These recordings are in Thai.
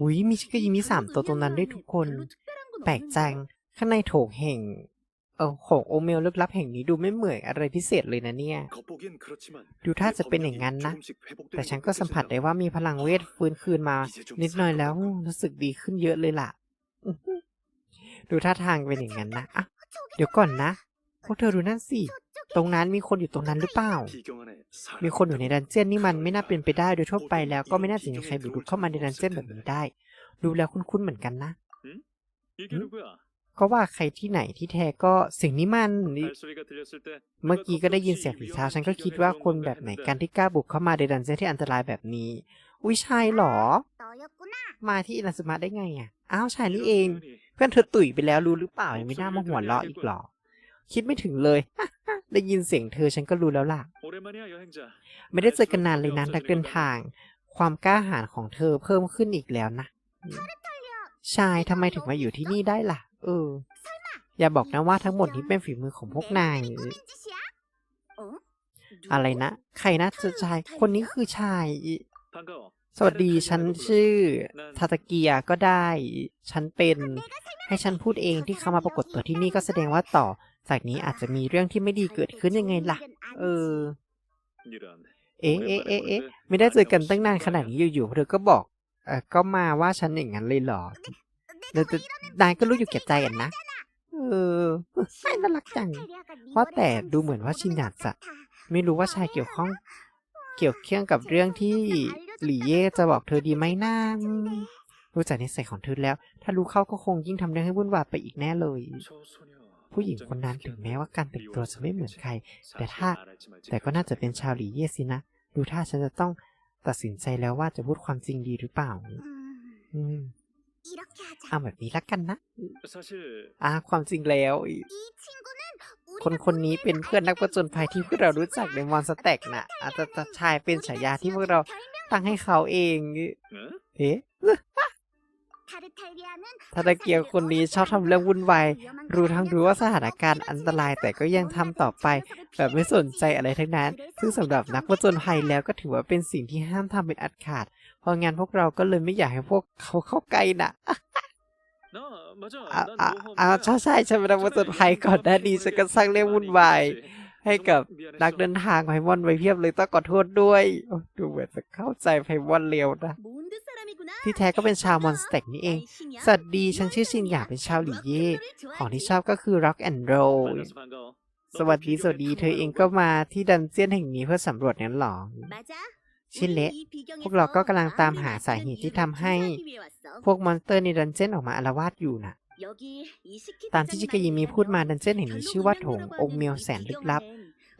อุ้ยมีชิคกี้มีสามตัวตรงนั้นด้วยทุกคน แปลกจัง ข้างในโถงแห่ง เออของโอเมลลึกลับแห่งนี้ดูไม่เหมือนอะไรพิเศษเลยนะเนี่ย ดูท่าจะเป็นอย่างนั้นนะ แต่แต่ฉัฉันนก็ก็สัสัมมผัผัสสได้ได้ว่าว่ามีพลังเวทฟื้นคืนมา นิดหน่อยแล้วรู้สึกดีขึ้นเยอะเลยล่ะอื้อหือดูท่าทางเป็นอย่างนั้นนะอะเดี๋ยวก่อนนะพ วกเธอดูนั่นสิ ตรงนั้นมีคนอยู่ตรงนั้นหรือเปล่า มีมีคคนนออยู่ยู่ในในดัดันนเจี้เจี้ยยนนนี่นี่มัมันนไม่ไม่น่าน่าเป็เป็นนไปไปได้ได้โดยทั่วไปแล้วก็ไม่น่าจะมีใครบุกรุกเข้ามาในดันเจี้ยนแบบนี้ได้ ดูแล้วคุ้นๆเหมือนกันนะก็ว่าใครที่ไหนที่แท้ก็เสียงนี้มันนี่เมื่อกี้ก็ได้ยินเสียงฝีเท้าฉันก็คิดว่าคนแบบไหนกันที่ที่กล้าบุกเข้ามาในดันเจี้ยนที่อันตรายแบบนี้อุ้ยชายเหรอ มาที่อินาซึมะได้ไงอะ อ้าวชายนี่เอง เพื่อนเธอตุ๋ยไปแล้วรู้หรือเปล่ายังไม่น่ามาหัวเราะอีกหรอ คิดไม่ถึงเลย ได้ยินเสียงเธอฉันก็รู้แล้วล่ะ ไม่ไม่ได้ได้เจเจออกักันนนานานเลเลยยนะนะนันักกเดิเดินนทาทางงความกล้าหาญของเธอเพิ่มขึ้นอีกแล้วนะชายทำไมถึงมาอยู่ที่นี่ได้ล่ะ เออ อย่าบอกนะว่าทั้งหมดนี้เป็นฝีมือของพวกนาย อะไรนะ ใครนะจะชาย คนนี้คือชาย สวัสดีฉันชื่อ ทาตาเกียก็ได้ ฉันเป็นให้ฉันพูดเองที่เขามาปรากฏตัวที่นี่ก็แสดงว่าต่อ จากนี้อาจจะมีเรื่องที่ไม่ดีเกิดขึ้นยังไงล่ะ เออ เอ๊ะเอ๊ะเอ๊ะเอ๊ะไม่ได้เจอกันตั้งนานขนาดนี้อยู่ๆเธอก็บอก เออก็มาว่าฉันอย่างนั้นเลยเหรอเดี๋ยวจะนายก็รู้อยู่แก่ใจอะนะ เออไม่น่ารักจังว่าแต่ดูเหมือนว่าชินยัตจะไม่รู้ว่าชายเกี่ยวข้อง เกี่ยวเคียงกับเรื่องที่หลี่เย่จะบอกเธอดีไหมนะอืมรู้จักนิสัยของเธอแล้ว ถ้ารู้เข้าก็คงยิ่งทำเรื่องให้วุ่นวายไปอีกแน่เลย ผู้หญิงคนนั้นถึงแม้ว่าการแต่งตัวจะไม่เหมือนใคร แต่ถ้าแต่ก็น่าจะเป็นชาวหลี่เย่สินะ ดูท่าฉันจะต้องตัดสินใจแล้วว่าจะพูดความจริงดีหรือเปล่า อืมเอาแบบนี้ละกันนะ อ่า ความจริงแล้ว คนคนนี้เป็นเพื่อนนักประจนภัยที่พวกเรารู้จักในมอนสแต็กนะอาจจะจะชายเป็นฉายาที่พวกเราตั้งให้เขาเอง เอ๊ะ ทาตาเกียวคนนี้ชอบทำเรื่องวุ่นวายรู้ทั้งรู้ว่าสถานการณ์อันตรายแต่ก็ยังทำต่อไป แบบไม่สนใจอะไรทั้งนั้น ซึ่งสำหรับนักประจนภัยแล้วก็ถือว่าเป็นสิ่งที่ห้ามทำเป็นอัดขาด เพราะงั้นพวกเราก็เลยไม่อยากให้พวกเขาเข้าใกล้นะอ่าอ่าอ่าใช่ใช่ฉันเป็นนักประจนภัยก่อนหน้านี้ฉันก็สร้างเรื่องวุ่นวายให้กับนักเดินทางไพมอนไว้เพียบเลยต้องขอโทษด้วยโอ้ดูเหมือนจะเข้าใจไพมอนเร็วนะ ที่แท้ก็เป็นชาวมอนสเต็กนี่เอง สวัสดี ฉันชื่อชินหยาเป็นชาวหลี่เย่ของที่ชอบก็คือ rock and roll สวัสดี สวัสดี เธอเองก็มาที่ดันเจียนแห่งนี้เพื่อสำรวจนั้นหรอ ชินเละพวกเราก็กำลังตามหาสาเหตุที่ทำให้ พวกมอนสเตอร์ในดันเจียนออกมาอาละวาดอยู่นะตามที่ชิกายิมีพูดมาดันเจียนแห่งนี้ชื่อว่าโถงองค์เมียวแสนลึกลับ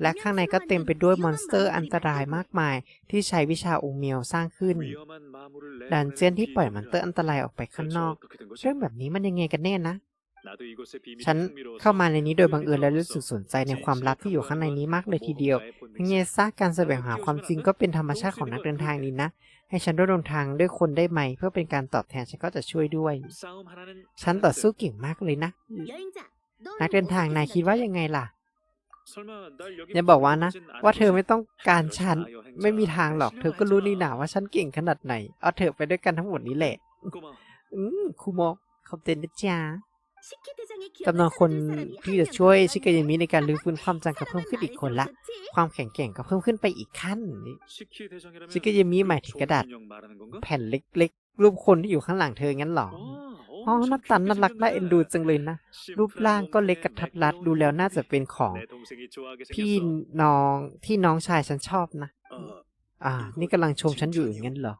และและข้าข้างงในในก็ก็เต็เต็มมไปไปด้ด้ววยยมมออนนสสเตเตออร์ร์อัอันนตตรารายยมากมาย ที่ใช้วิชาองค์เมียวสร้างขึ้น ดัดันนเจีเจียยนนที่ที่ปปล่ล่ออยยมมออนนสสเตเตออร์ร์อัอันนตตรารายยออออกกไปไปข้าข้างงนนออกกเรื่เรื่อองงแบแบบบนี้นี้มัมันนยัยังงไงไงกักันนแน่แน่นะนะฉัฉันนเข้าเข้ามามาในนี้โดยบังเอิญและรู้สึกสนใจในความลับที่อยู่ข้างในนี้มากเลยทีเดียวทั้งเงซ่าการแสวงหาความจริงก็เป็นธรรมชาติของนักเดินทางนี้นะ ให้ฉันร่วมเดินทางด้วยคนได้ไหม เพื่อเป็นการตอบแทนฉันก็จะช่วยด้วย ฉัฉันนต่ต่ออสู้สู้เก่งมากเลยนะ นันักกเดิเดินนทาทางงายยนานคิคิดดว่าว่ายัยังงไงไงล่ะล่ะออ ย่าย่าบบออกกว่าว่านะนะว่าว่าเธเธออไม่ไม่ต้องการฉัน ไม่มีทางหรอก เธอก็รู้นี่หนาว่าฉันเก่งขนาดไหน เอาเธอไปด้วยกันทั้งหมดนี้แหละ อืมคูโมะขอบใจนะจ๊ะจำนวนคนที่จะช่วยชิกายามิในการรื้อฟื้นความจำจำก็เพิ่มขึ้นอีกคนละคความวามแข็งแกร่งก็เพิ่มขึ้นไปอีกขั้นนี่ชิชิคคกี้กี้ยาพายมิมีหมามหายยถึถึงงกกระระดาดาษษแผ่แผ่นนเล็กๆ รูปคนที่อยู่ข้างหลังเธองั้นเหรอ อ๋อน้าตาตาน่าน่ารัรักน่าเอ็นดูจังเลยนะ รูปร่างก็เล็กกระทัดรัดดูแล้วน่าจะเป็นของ พี่น้องที่น้องชายฉันชอบนะ อ่า นี่กำลังชมฉันอยู่อย่างนั้นเหรอ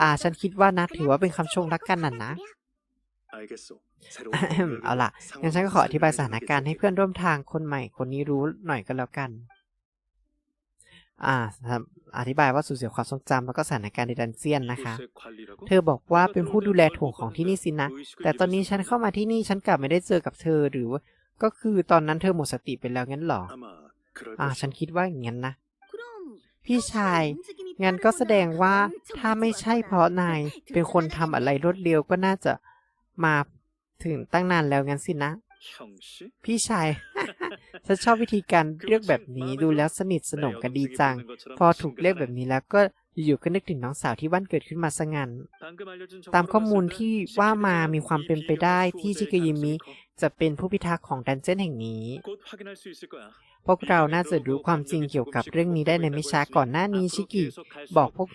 อ่า ฉันคิดว่านะ ถือว่าเป็นคำชชมรักกันน่ะนะนะเอาล่ะงั้งั้นฉันก็ขออธิบายสถานการณ์ให้เพื่อนร่วมทางคนใหม่คนนี้รู้หน่อยก็แล้วกัน อ่าอ่าอธิบายว่าสูญเสียความทรงจำแล้วก็สถานการณ์ในดันเจียนนะนะคะคะ เธเธออบอกว่าเป็นผู้ดูแลโถงของที่นี่สินะ แต่ตอนนี้ฉันเข้ามาที่นี่ฉันกลับไม่ได้เจอกับเธอหรือว่าก็คือตอนนั้นเธอหมดสติไปแล้วงั้นเหรอ อ่า ฉันคิดว่าอย่างนั้นนะ พี่ชาย งั้งั้นนก็ก็แสแสดดงงว่าว่าถ้าถ้าไม่ไม่ใช่ใช่เพเพราะราะนานายยเป็เป็นนคคนนทำทำอะอะไรไรรวดเร็วก็น่าจะมาถึงตั้งนานแล้วงั้นสินะ พี่ชาย ฉันชอบวิธีการเรียกแบบนี้ดูแล้วสนิทสนมกันดีจัง พอถูกเรียกแบบนี้แล้วก็อยู่ๆก็นึกถึงน้องสาวที่บ้านเกิดขึ้นมาซะงั้นตามข้อมูลที่ว่ามามีความเป็นไปได้ที่ชิคายิมิจะเป็นผู้พิทักษ์ของดันเจนแห่งนี้ พวกเราน่าจะรู้ความจริงเกี่ยวกับเรื่องนี้ได้ในไม่ช้าก่อนหน้านี้ชิกิ บอกพวก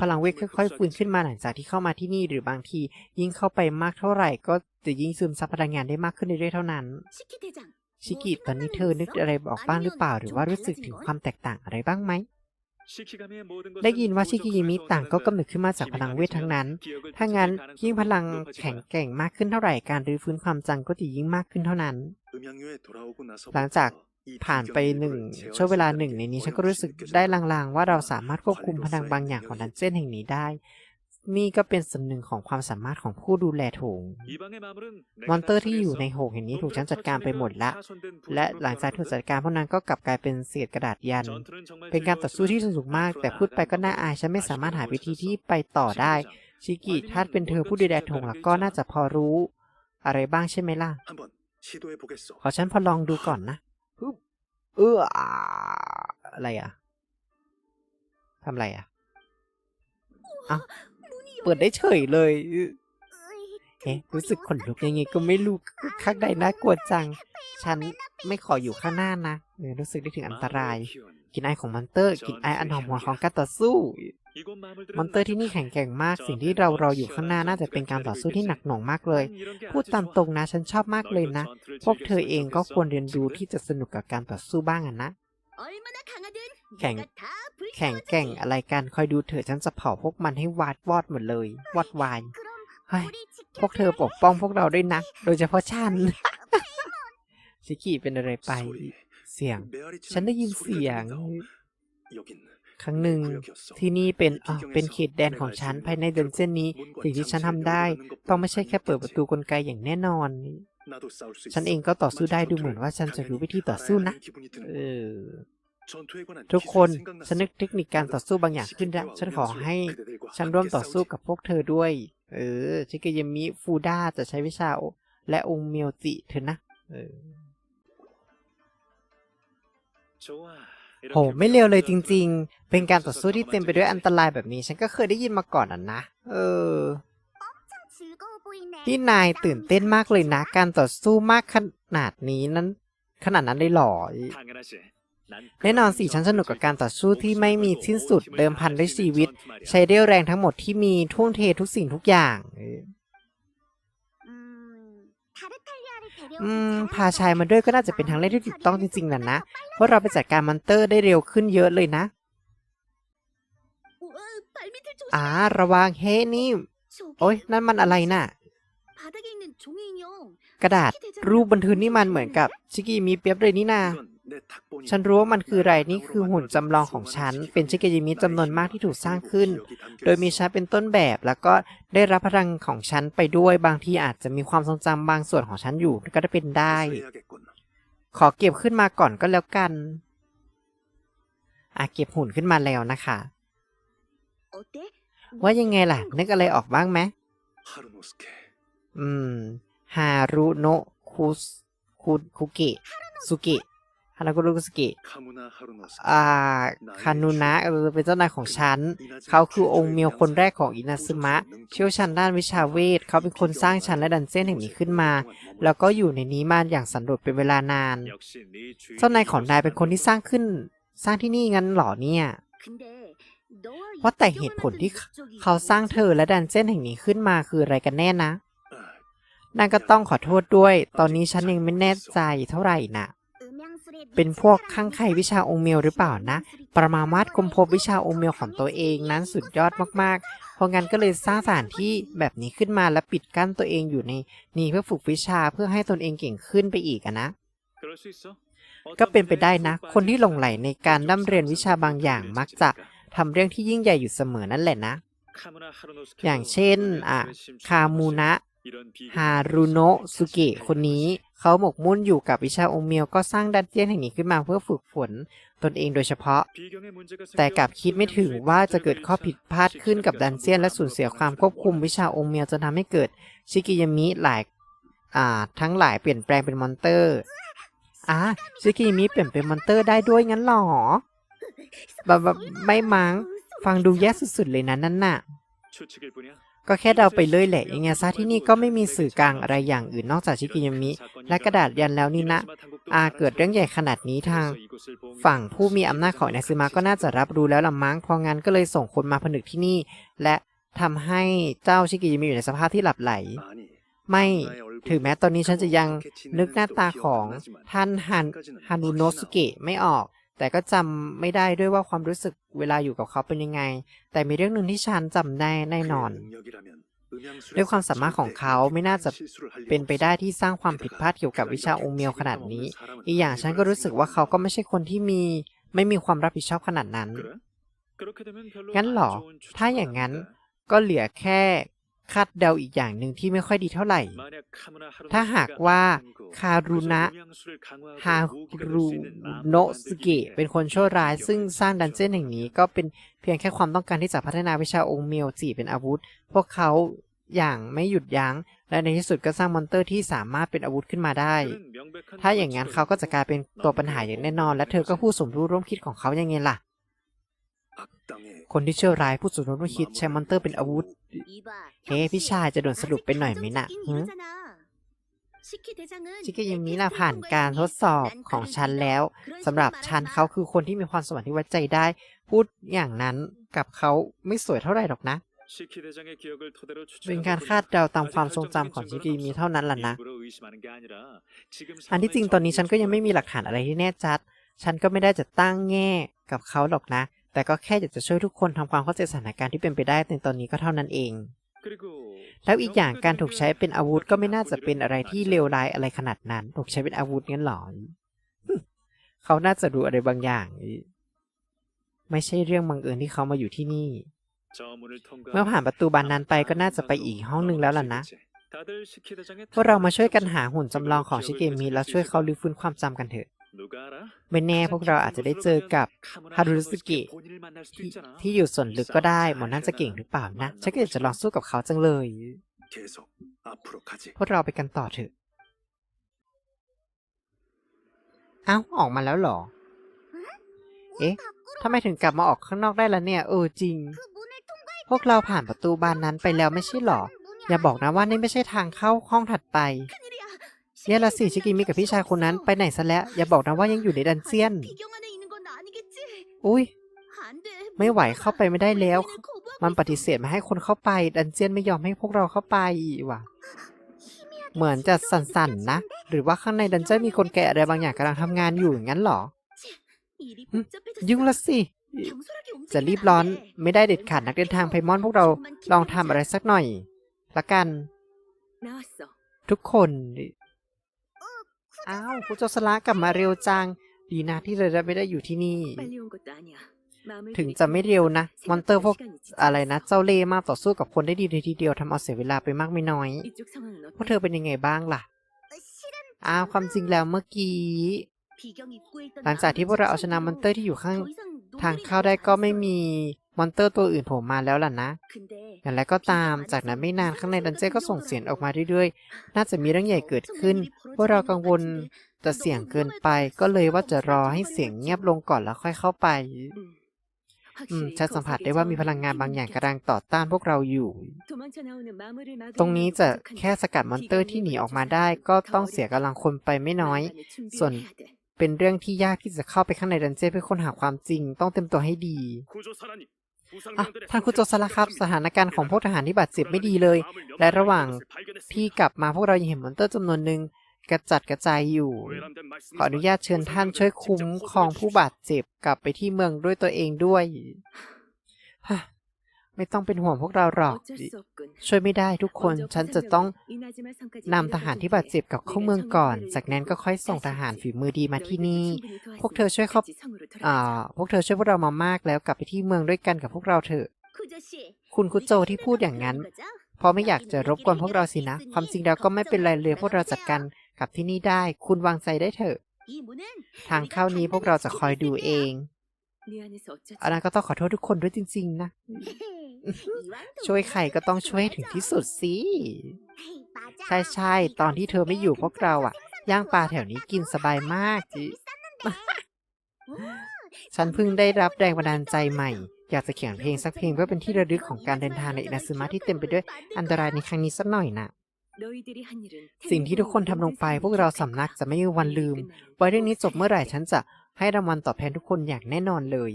พลังเวทค่อยๆฟื้นขึ้นมาหลังจากที่เข้ามาที่นี่หรือบางที ยิ่งเข้าไปมากเท่าไหร่ ก็จะยิ่งซึมซับพลังงานได้มากขึ้นเรื่อยๆเท่านั้น ชิกิตอนนี้เธอนึกอะไรออกบ้างหรือเปล่า หรือว่ารู้สึกถึงความแตกต่างอะไรบ้างไหม ได้ยินว่าชิกิยิมิต่างก็กำเนิดขึ้นมาจากพลังเวททั้งนั้น ถ้างั้นยิ่งพลังแข็งแกร่งมากขึ้นเท่าไหร่การรื้อฟื้นความจังก็จะยิ่งมากขึ้นเท่านั้น หลังจากผ่านไปหนึ่งช่วงเวลาหนึ่งในนี้ฉันก็รู้สึกได้ลางๆ ว่าเราสามารถควบคุมพลังบางอย่างของดันเจนแห่งนี้ได้ นี่ก็เป็นส่วนหนึ่งของความสามารถของผู้ดูแลโถง มอนเตอร์ที่อยู่ในโหกเห็นนี้ถูกฉันจัดการไปหมดละ และหลังจากถูกจัดการพวกนางก็กลับกลายเป็นเศษกระดาษยัน เป็นการต่อสู้ที่สนุกมาก แต่พูดไปก็น่าอาย ฉันไม่สามารถหาวิธีที่ไปต่อได้ ชิกิ ถ้าเป็นเธอผู้ดูแลโถงหลักก็น่าจะพอรู้ อะไรบ้างใช่ไหมล่ะ ขอฉันพอลองดูก่อนนะ เอออะไรอะทำอะไรอะอ้า เปิดได้เฉยเลย เอ๊ะรู้สึกขนลุกยังไงก็ไม่รู้ข้างใดน่ากลัวจัง ฉันไม่ขออยู่ข้างหน้านะเออรู้สึกได้ถึงอันตรายกินไอของมอนเตอร์กินไออันหอมหวนของการต่อสู้ มอนเตอร์ที่นี่แข็งแกร่งมาก สิ่งที่เรารออยู่ข้างหน้าน่าจะเป็นการต่อสู้ที่หนักหน่วงมากเลย พูดตามตรงนะ ฉันชอบมากเลยนะ พวกเธอเองก็ควรเรียนรู้ที่จะสนุกกับการต่อสู้บ้างอะนะ แข่งแข่งแก่งอะไรกันคอยดูเถอะฉันจะเผาพวกมันให้วาดวอดหมดเลยวอดวายเฮ้ยพวกเธอปกป้องพวกเราด้วยนะ โดยเฉพาะฉันชิกิเป็นอะไรไป เสียง ฉันได้ยินเสียง ครั้งหนึ่งที่นี่เป็นอ่าเป็นเขตแดนของฉันภายในเดินเส้นนี้สิ่งที่ฉันทำได้ ต้องไม่ใช่แค่เปิดประตูกลไกอย่างแน่นอน ฉันเองก็ต่อสู้ได้ดูเหมือนว่าฉันจะรู้วิธีต่อสู้นะเออทุกคนฉันนึกเทคนิคการต่อสู้บางอย่างขึ้นแล้วฉันขอให้ฉันร่วมต่อสู้กับพวกเธอด้วย เออชิเกยมิฟูด้าจะใช้วิชาและองค์เมียวจิเธอนะโอ้โหไม่เลวเลยจริง ๆ เป็นการต่อสู้ที่เต็มไปด้วยอันตรายแบบนี้ ฉันก็เคยได้ยินมาก่อนอะนะ เออ ที่นายตื่นเต้นมากเลยนะ การต่อสู้มากขนาดนี้นั้น ขนาดนั้นได้หรอแน่นอนสิฉันสนุกกับการต่อสู้ที่ไม่มีสิ้นสุดเดิมพันด้วยชีวิต ใช้เรี่ยวแรงทั้งหมดที่มีท่วงเททุกสิ่งทุกอย่างอืมพาชายมาด้วยก็น่าจะเป็นทางเลือกที่ถูกต้องจริงๆแหละนะ เพราะเราไปจัดการมอนเตอร์ได้เร็วขึ้นเยอะเลยนะอ่าระวังเฮ้นี่ โอ๊ย นั่นมันอะไรน่ะ กระดาษรูปบันทึกนี่มันเหมือนกับชิกิมีเปียบเลยนี่นา ฉันรู้ว่ามันคืออะไรนี่คือหุ่นจำลองของฉัน เป็นชิเกจิมิจำนวนมากที่ถูกสร้างขึ้น โดยมีฉันเป็นต้นแบบแล้วก็ได้รับพลังของฉันไปด้วยบางทีอาจจะมีความทรงจำบางส่วนของฉันอยู่ก็จะเป็นได้ ขอเก็บขึ้นมาก่อนก็แล้วกันอาเก็บหุ่นขึ้นมาแล้วนะคะ ว่ายังไงล่ะ นึกอะไรออกบ้างไหม อืม ฮารุโนคุสคุคุกิสุกิฮารุโนคุสุกิ อ่า คานุนะเออเป็นเจ้านายของฉัน เขาคือองค์เมียวคนแรกของอินาซึมะ เชี่ยวชาญด้านวิชาเวท เขาเป็นคนสร้างชั้นและดันเซนแห่งนี้ขึ้นมา แล้วก็อยู่ในนี้มาอย่างสันโดษเป็นเวลานาน เจ้านายของนายเป็นคนที่สร้างขึ้น สร้างที่นี่งั้นหรอเนี่ยว่าแต่เหตุผลที่เขาสร้างเธอและดันเซนแห่งนี้ขึ้นมาคืออะไรกันแน่นะ นั่นก็ต้องขอโทษด้วย ตอนนี้ฉันยังไม่แน่ใจเท่าไหร่นะเป็นพวกข้างไขวิชาองค์เมลหรือเปล่านะ ประมาณวัดคมพบวิชาองค์เมลของตัวเองนั้นสุดยอดมากๆ เพราะงั้นก็เลยสร้างสถานที่แบบนี้ขึ้นมาและปิดกั้นตัวเองอยู่ในนี้เพื่อฝึกวิชาเพื่อให้ตนเองเก่งขึ้นไปอีกนะ ก็เป็นไปได้นะ คนที่หลงไหลในการร่ำเรียนวิชาบางอย่างมักจะทำเรื่องที่ยิ่งใหญ่อยู่เสมอนั่นแหละนะ อย่างเช่นอะคามูนะ ฮารุโนะสุเกะคนนี้เขาหมกมุ่นอยู่กับวิชาองเมียวก็สร้างดันเจียนแห่งนี้ขึ้นมาเพื่อฝึกฝนตนเองโดยเฉพาะ แต่กลับคิดไม่ถึงว่าจะเกิดข้อผิดพลาดขึ้นกับดันเซียนและสูญเสียความควบคุมวิชาองเมียวจนทำให้เกิดชิกิยามิหลายทั้งหลายเปลี่ยนแปลงเป็นมอนเตอร์อะชิกิยามิเปลี่ยนเป็นมอนเตอร์ได้ด้วยงั้นหรอแบบไม่มั้งฟังดูแย่สุดๆเลยนะนั่นน่ะ ก็แค่เดาไปเลยแหละยังไงซะที่นี่ก็ไม่มีสื่อกลางอะไรอย่างอื่นนอกจากชิกิยามิ และกระดาษยันแล้วนี่นะ อาเกิดเรื่องใหญ่ขนาดนี้ทาง ฝั่งผู้มีอำนาจของนาซึมะก็น่าจะรับรู้แล้วละมั้งพราะงั้นก็เลยส่งคนมาผนึกที่นี่ และทำให้เจ้าชิกิยามิอยู่ในสภาพที่หลับไหล ไม่ถึงแม้ตอนนี้ฉันจะยังนึกหน้าตาของท่านฮันฮานุโนสุเกะไม่ออก แต่ก็จำไม่ได้ด้วยว่าความรู้สึกเวลาอยู่กับเขาเป็นยังไง แต่มีเรื่องหนึ่งที่ฉันจำได้แน่นอน ด้วยความสามารถของเขาไม่น่าจะเป็นไปได้ที่สร้างความผิดพลาดเกี่ยวกับวิชาองค์เมียวขนาดนี้ อีกอย่างฉันก็รู้สึกว่าเขาก็ไม่ใช่คนที่มีไม่มีความรับผิดชอบขนาดนั้น งั้นเหรอ ถ้าอย่างนั้นก็เหลือแค่ คาดเดาอีกอย่างหนึ่งที่ไม่ค่อยดีเท่าไหร่ ถ้าหากว่าคารุนะฮารุโนสเกะเป็นคนชั่วร้าย ซึ่งสร้างดันเจี้ยนแห่งนี้ก็เป็นเพียงแค่ความต้องการที่จะพัฒนาวิชาองค์เมียวจีเป็นอาวุธ พวกเขาอย่างไม่หยุดยัง้ง และในที่สุดก็สร้างมอนเตอร์ที่สามารถเป็นอาวุธขึ้นมาได้ ถ้าอย่างนั้นเขาก็จะกลายเป็นตัวปัญหาอย่างแน่นอน และเธอก็ผู้สมรู้ร่วมคิดของเขายังไงล่ะ คนที่ชั่วร้ายผู้สมรู้ร่วมคิดใช้มอนเตอร์เป็นอาวุธ เฮ้พี่ชายจะโดนสรุปไปหน่อยไหมน่ะหึชิเกยิมิน่ะผ่านการทดสอบของฉันแล้วสำหรับฉันเขาคือคนที่มีความสมรรถที่ไว้ใจได้ พูดอย่างนั้นกับเขาไม่สวยเท่าไหร่หรอกนะ เป็นการคาดเดาตามความทรงจำของชิกิมีเท่านั้นล่ะนะ อันที่จริงตอนนี้ฉันก็ยังไม่มีหลักฐานอะไรที่แน่ชัด ฉันก็ไม่ได้จะตั้งแง่กับเขาหรอกนะ แต่ก็แค่อยากจะช่วยทุกคนทำความเข้าใจสถานการณ์ที่เป็นไปได้ในตอนนี้ก็เท่านั้นเอง แล้วอีกอย่างการถูกใช้เป็นอาวุธก็ไม่น่าจะเป็นอะไรที่เลวร้ายอะไรขนาดนั้น ถูกใช้เป็นอาวุธงั้นหรอเขาน่าจะรู้อะไรบางอย่าง ไม่ใช่เรื่องบังเอิญที่เขามาอยู่ที่นี่ เมื่อผ่านประตูบานนั้นไปก็น่าจะไปอีกห้องหนึ่งแล้วล่ะนะพวกเรามาช่วยกันหาหุ่นจำลองของชิเกมิแล้วช่วยเขาลื้อฟื้นความจำกันเถอะ ไม่แน่พวกเราอาจจะได้เจอกับฮารุสกิที่ที่อยู่ส่วนลึกก็ได้หมอนั่นจะเก่งหรือเปล่านะ ฉันก็อยากจะลองสู้กับเขาจังเลย พวกเราไปกันต่อเถอะ เอ้า ออกมาแล้วเหรอ เอ๊ะทำไมถึงกลับมาออกข้างนอกได้ล่ะเนี่ย เออจริง พวกเราผ่านประตูบานนั้นไปแล้วไม่ใช่เหรอ อย่าบอกนะว่านี่ไม่ใช่ทางเข้าห้องถัดไป แย่ละสิชิกิมิกับพี่ชายคนนั้นไปไหนซะแล้ว อย่าบอกนะว่ายังอยู่ในดันเจียน อุ้ยไม่ไหวเข้าไปไม่ได้แล้ว มันปฏิเสธไมาให้คนเข้าไป ดันเจียนไม่ยอมให้พวกเราเข้าไปว่ะ เหมือนจะสั่นๆนะ หรือว่าข้างในดันเจียนมีคนแก่อะไรบางอย่างกำลังทำงานอยู่อย่างนั้นเหรอ ยุ่งละสิ จะรีบร้อนไม่ได้เด็ดขาดนักเดินทางไพมอนพวกเราลองทำอะไรสักหน่อย ละกัน ทุกคน อ้าวคุณโจสละกลับมาเร็วจัง ดีนะที่เราไม่ได้อยู่ที่นี่ ถึงจะไม่เร็วนะ มอนเตอร์พวกอะไรนะ เจ้าเล่ห์มากต่อสู้กับคนได้ดีในทีเดียวทำเอาเสียเวลาไปมากไม่น้อย พวกเธอเป็นยังไงบ้างล่ะ อ้าวความจริงแล้วเมื่อกี้ หลังจากที่พวกเราเอาชนะมอนเตอร์ที่อยู่ข้างทางเข้าได้ก็ไม่มี มอนเตอร์ตัวอื่นโผล่มาแล้วล่ะนะ อย่างไรก็ตาม จากนั้นไม่นานข้างในดันเจี้ยนก็ส่งเสียงออกมาเรื่อยๆ น่าจะมีเรื่องใหญ่เกิดขึ้น พวกเรากังวลจะเสียงเกินไป ก็เลยว่าจะรอให้เสียงเงียบลงก่อนแล้วค่อยเข้าไป อืมฉันสัมผัสได้ว่ามีพลังงานบางอย่างกำลังต่อต้านพวกเราอยู่ ตรงนี้จะแค่สกัดมอนเตอร์ที่หนีออกมาได้ ก็ต้องเสียกำลังคนไปไม่น้อย ส่วนเป็นเรื่องที่ยากที่จะเข้าไปข้างในดันเจี้ยนเพื่อค้นหาความจริง ต้องเต็มตัวให้ดี อะท่านคุณโจสละครับสถานการณ์ของพวกทหารที่บาดเจ็บไม่ดีเลย และระหว่างที่กลับมาพวกเรายังเห็นมอนเตอร์จำนวนหนึ่งกระจัดกระจายอยู่ ขออนุญาตเชิญท่านช่วยคุ้มครองผู้บาดเจ็บกลับไปที่เมืองด้วยตัวเองด้วยฮะ ไม่ต้องเป็นห่วงพวกเราหรอก ช่วยไม่ได้ทุกคน ฉันจะต้องนำทหารที่บาดเจ็บกลับเข้าเมืองก่อน จากนั้นก็ค่อยส่งทหารฝีมือดีมาที่นี่ พวกเธอช่วยเขาอ่าพวกเธอช่วยพวกเรามามากแล้วกลับไปที่เมืองด้วยกันกับพวกเราเถอะ คุณคุโจที่พูดอย่างนั้น เพราะไม่อยากจะรบกวนพวกเราสินะ ความจริงแล้วก็ไม่เป็นไรเลยพวกเราจัดการกับที่นี่ได้ คุณวางใจได้เถอะ ทางเข้านี้พวกเราจะคอยดูเองอันนั้นก็ต้องขอโทษทุกคนด้วยจริง ๆ นะ ช่วยใครก็ต้องช่วยถึงที่สุดสิ ใช่ใช่ตอนที่เธอไม่อยู่พวกเราอะย่างปลาแถวนี้กินสบายมากจีฉันเพิ่งได้รับแรงบันดาลใจใหม่ อยากจะเขียนเพลงสักเพลงเพื่อเป็นที่ระลึกของการเดินทางในอินาซึมะที่เต็มไปด้วยอันตรายในครั้งนี้สักหน่อยนะะสิ่งที่ทุกคนทำลงไปพวกเราสำนักจะไม่มีวันลืม ไว้เรื่องนี้จบเมื่อไหร่ฉันจะให้รางวัลตอบแทนทุกคนอย่างแน่นอนเลย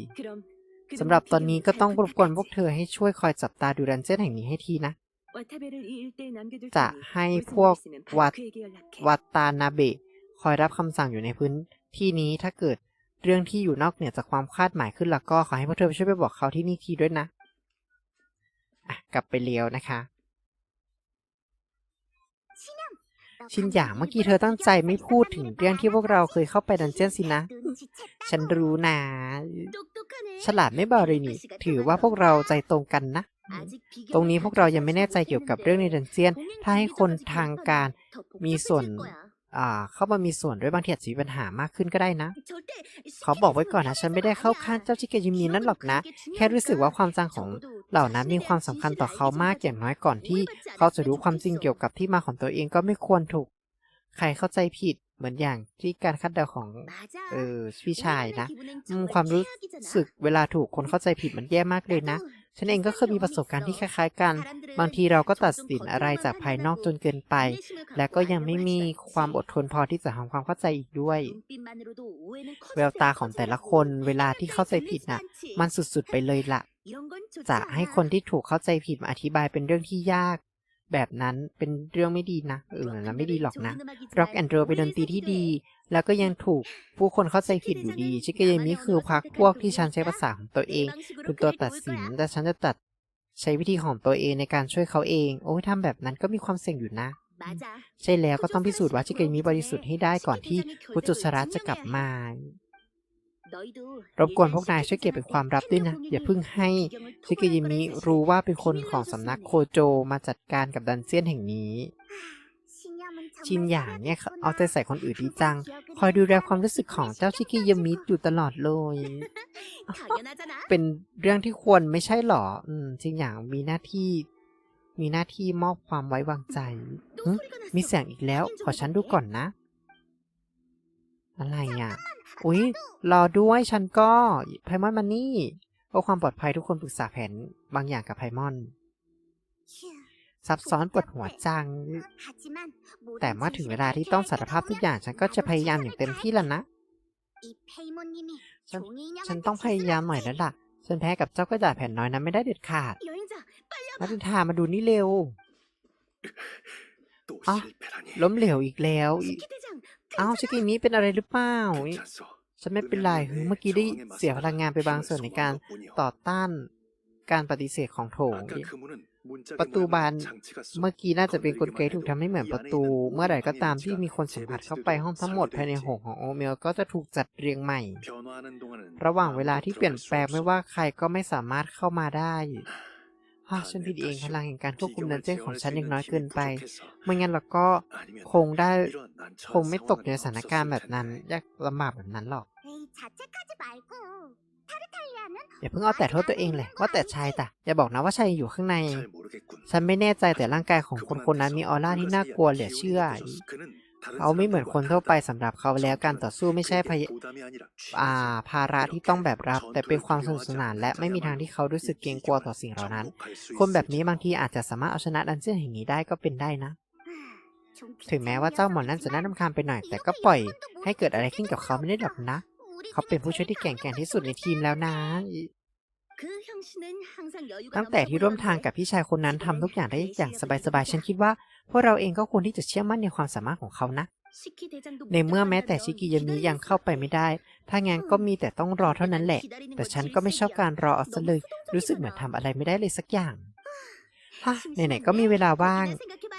สำหรับตอนนี้ก็ต้องรบกวนพวกเธอให้ช่วยคอยจับตาดูรันเจนแห่งนี้ให้ทีนะ จะให้พวกวัวตานาเบะคอยรับคำสั่งอยู่ในพื้นที่นี้ถ้าเกิดเรื่องที่อยู่นอกเหนือจากความคาดหมายขึ้นแล้วก็ขอให้พวกเธอช่วยไปบอกเขาที่นี่ทีด้วยนะะกลับไปเลี้ยวนะคะ ชินหยางเมื่อกี้เธอตั้งใจไม่พูดถึงเรื่องที่พวกเราเคยเข้าไปดันเจียนสินะ ฉันรู้นะ ฉลาดไม่เบาเลยนี่ ถือว่าพวกเราใจตรงกันนะ ตรงนี้พวกเรายังไม่แน่ใจเกี่ยวกับเรื่องในดันเจียน ถ้าให้คนทางการมีส่วน เข้ามามีส่วนด้วยบางทีอาจจะมีปัญหามากขึ้นก็ได้นะ ขอบอกไว้ก่อนนะ ฉันไม่ได้เข้าข้างเจ้าชิเกยิมินั่นหรอกนะ แค่รู้สึกว่าความจางของเหล่านั้นมีความสำคัญต่อเขามากอย่างน้อยก่อนที่ เขาจะรู้ความจริงเกี่ยวกับที่มาของตัวเองก็ไม่ควรถูก ใครเข้าใจผิดเหมือนอย่างที่การคาดเดาของเออพี่ชายนะความรู้สึกเวลาถูกคนเข้าใจผิดมันแย่มากเลยนะ ฉันเองก็เคยมีประสบการณ์ที่คล้ายๆกัน บางทีเราก็ตัดสินอะไรจากภายนอกจนเกินไป และก็ยังไม่มีความอดทนพอที่จะทำความเข้าใจอีกด้วย แววตาของแต่ละคนเวลาที่เข้าใจผิดน่ะ มันสุดๆไปเลยละ่ะจะให้คนที่ถูกเข้าใจผิดมาอธิบายเป็นเรื่องที่ยาก แบบนั้นเป็นเรื่องไม่ดีนะเออนะไม่ดีหรอกนะร็อกแอนด์โรเป็นดนตรีที่ดี แล้วก็ยังถูกผู้คนเข้าใจผิดอยู่ดีชิคเกยมิคือพรรพวกที่ฉันใช้ภาษาของตัวเองเป็นตัวตัดสินแต่ฉันจะตัดใช้วิธีของตัวเองในการช่วยเขาเอง โอ้ยทำแบบนั้นก็มีความเสี่ยงอยู่นะ ใช่แล้วก็ต้องพิสูจน์ว่าชิคเกยมิบริสุทธิ์ให้ได้ก่อนที่กุจุสระจะกลับมา รบกวนพวกนายช่วยเก็บเป็นความลับด้วยนะ อย่าเพิ่งให้ชิเกยิมิรู้ว่าเป็นคนของสำนักโคโจมาจัดการกับดันเซียนแห่งนี้ ชินหยางเนี่ยเอาใจใส่คนอื่นดีจัง คอยดูแลความรู้สึกของเจ้าชิกิยามิอยู่ตลอดเลย เป็นเรื่องที่ควรไม่ใช่หรออชินหยางมีหน้าที่มีหน้าที่มอบความไว้วางใจ มีแสงอีกแล้ว ขอฉันดูก่อนนะ อะไรอะ อุ๊ย รอด้วยฉันก็ไพมอนมันนี่เพื่อความปลอดภัยทุกคนปรึกษาแผนบางอย่างกับไพมอน ซับซ้อนปวดหัวจัง แต่เมื่อถึงเวลาที่ต้องสารภาพทุกอย่าง ฉันก็จะพยายามอย่างเต็มที่แล้วนะฉฉันต้องพยายามหน่อยแล้วล่ะ ฉันแพ้กับเจ้ากระดาษแผ่นน้อยนั้นไม่ได้เด็ดขาดมาดินทามาดูนี่เร็วอ๋อล้มเหลวอีกแล้ว เอาชิคกี้นี้เป็นอะไรหรือเปล่าฉันไม่เป็นไรเมื่อกี้ได้เสียพลังงานไปบางส่วนในการต่อต้านการปฏิเสธของโถง ประตูบานเมื่อกี้น่าจะเป็นกลไกถูกทำให้เหมือนประตู เมื่อไหร่ก็ตามที่มีคนสัมผัสเข้าไปห้องทั้งหมดภายในหงของโอเมลก็จะถูกจัดเรียงใหม่ ระหว่างเวลาที่เปลี่ยนแปลงไม่ว่าใครก็ไม่สามารถเข้ามาได้้าฉันผิดเองพลังแห่งการควบคุมดันเจี้ยนของฉันยังน้อยเกินไปไม่งั้นเราก็คงได้คงไม่ตกในสถานการณ์แบบนั้นยากลำบากแบบนั้นหรอก อย่าเพิ่งเอาแต่โทษตัวเองเลยว่าแต่ชายแต่อย่าบอกนะว่าชายอยู่ข้างใน ฉันไม่แน่ใจแต่ร่างกายของคนคนนั้นมีออร่าที่น่ากลัวเหลือเชื่อ เขาไม่เหมือนคนทั่วไปสำหรับเขาแล้วการต่อสู้ไม่ใช่พยาภาระที่ต้องแบบรับ แต่เป็นความสนุกสนาน และไม่มีทางที่เขารู้สึกเกรงกลัวต่อสิ่งเหล่านั้น คนแบบนี้บางทีอาจจะสามารถเอาชนะดันเซียนแห่งนี้ได้ก็เป็นได้นะ ถึงแม้ว่าเจ้าหมอนนั่นจะน่ารำคาญไปหน่อย แต่ก็ปล่อย ให้เกิดอะไรขึ้นกับเขาไม่ได้หรอกนะ เขาเป็นผู้ช่วยที่แก่งแกร่งที่สุดในทีมแล้วนะ ตั้งแต่ที่ร่วมทางกับพี่ชายคนนั้นทำทุกอย่างได้อย่างสบายๆ ฉันคิดว่าพวกเราเองก็ควรที่จะเชื่อมั่นในความสามารถของเขานะ ในเมื่อแม้แต่ชิกิยามิยังเข้าไปไม่ได้ ถ้างั้นก็มีแต่ต้องรอเท่านั้นแหละ แต่ฉันก็ไม่ชอบการรอเอาซะเลย รู้สึกเหมือนทำอะไรไม่ได้เลยสักอย่างฮะไหนๆก็มีเวลาว่าง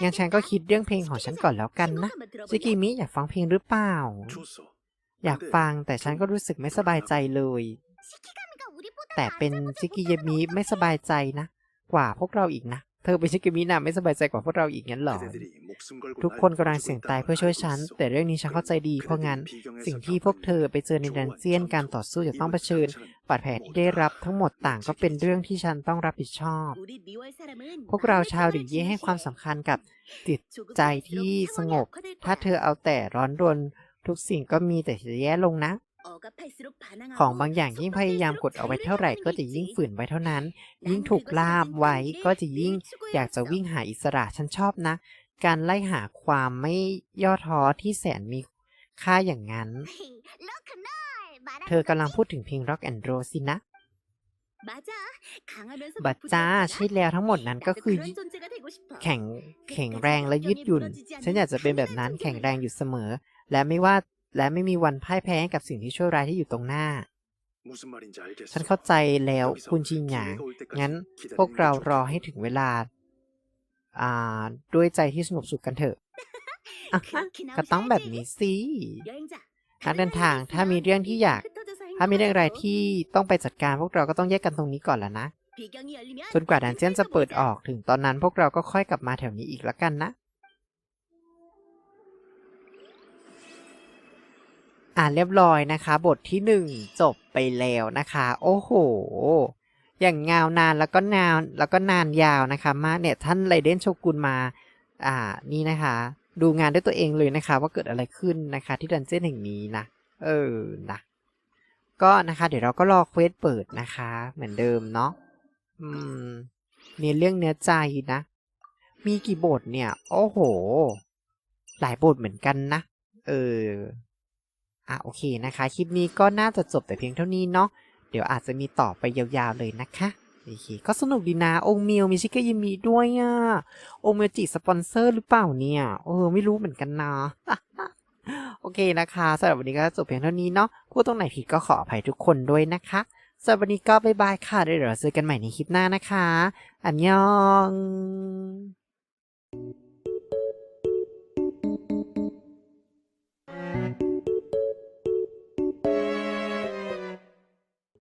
งั้นฉันก็คิดเรื่องเพลงของฉันก่อนแล้วกันนะชิกิมิอยากฟังเพลงหรือเปล่า อยากฟังแต่ฉันก็รู้สึกไม่สบายใจเลย แต่เป็นชิกิยามิไม่สบายใจนะ กว่าพวกเราอีกนะ เธอเป็นชิกิมินะไม่สบายใจกว่าพวกเราอีกงั้นเหรอ ทุกคนกำลังเสี่ยงตายเพื่อช่วยฉัน แต่เรื่องนี้ฉันเข้าใจดีเพราะงั้น สิ่งที่พวกเธอไปเจอในดันเจียนการต่อสู้จะต้องเผชิญบาดแผลที่ได้รับทั้งหมดต่างก็เป็นเรื่องที่ฉันต้องรับผิดชอบ พวกเราชาวหลีเย่ให้ความสำคัญกับจิตใจที่สงบ ถ้าเธอเอาแต่ร้อนรนทุกสิ่งก็มีแต่จะแย่ลงนะ ของบางอย่างยิ่งพยายามกดเอาไว้เท่าไหร่ก็จะยิ่งฝืนไว้เท่านั้น ยิ่งถูกล่ามไว้ก็จะยิ่งอยากจะวิ่งหาอิสระฉันชอบนะ การไล่หาความไม่ย่อท้อที่แสนมีค่าอย่างนั้น เธอกำลังพูดถึงเพลง Rock and Roll สินะ บัตจ้าใช่แล้วทั้งหมดนั้นก็คือ แข็งแข็งแรงและยืดหยุ่น ฉันอยากจะเป็นแบบนั้นแข็งแรงอยู่เสมอ และไม่ว่า และไม่มีวันพ่ายแพ้ให้กับสิ่งที่ชั่วร้ายที่อยู่ตรงหน้า ฉัฉันนเข้าเข้าใจใจแล้แล้ววคุคุณณชิชินนหหยายางงงั้งั้นนพพววกกเราเรารรออให้ให้ถึถึงงเวเวลาลา อ่า ด้วยใจที่สงบสุขกันเถอะอะฮะก็ก็ต้ต้อองงแบแบบบนี้นี้สินักเดินทางถ้ามีเรื่องที่อยาก ถ้าถ้ามีมีเรื่เรื่อองงอะอะไรไรที่ที่ต้องไปจัดการพวกเราก็ต้องแยกกันตรงนี้ก่อนแล้วนะจจนนกกว่าว่าดัดันนเจีเจียยนนจะจะเปิเปิดดออออกกถึงตอนนั้นพวกเราก็ค่อยกลับมาแถวนี้อีกแล้วกันนะ อ่าเรียบร้อยนะคะ บทที่หนึ่งจบไปแล้วนะคะ โอ้โห อย่างงาวนานแล้วก็นานแล้วก็นานยาวนะคะ มาเนี่ยท่านไรเดนโชกุนมา อ่านี่นะคะ ดูงานด้วยตัวเองเลยนะคะ ว่าเกิดอะไรขึ้นนะคะ ที่ดันเจี้ยนแห่งนี้นะเออนะก็นะคะ เดี๋ยวเราก็รอเควสเปิดนะคะ เหมือนเดิมเนาะอืมเนื้อเรื่องเนื้อใจนะ มีกี่บทเนี่ย โอ้โห หลายบทเหมือนกันนะ เออ อะโอเคนะคะ คลิปนี้ก็น่าจะจบแต่เพียงเท่านี้เนาะ เดี๋ยวอาจจะมีต่อไปยาวๆเลยนะคะโอเคก็สนุกดีนะ องค์เมียวมีชิคกายิมีด้วยอะ องค์เมียวจิสปอนเซอร์หรือเปล่าเนี่ย เออ ไม่รู้เหมือนกันนะ โอเคนะคะสำหรับวันนี้ก็จบเพียงเท่านี้เนาะพูดตรงไหนผิดก็ขออภัยทุกคนด้วยนะคะสำหรับวันนี้ก็บายบายค่ะเดี๋ยวเราเจอกันใหม่ในคลิปหน้านะคะ อันยอง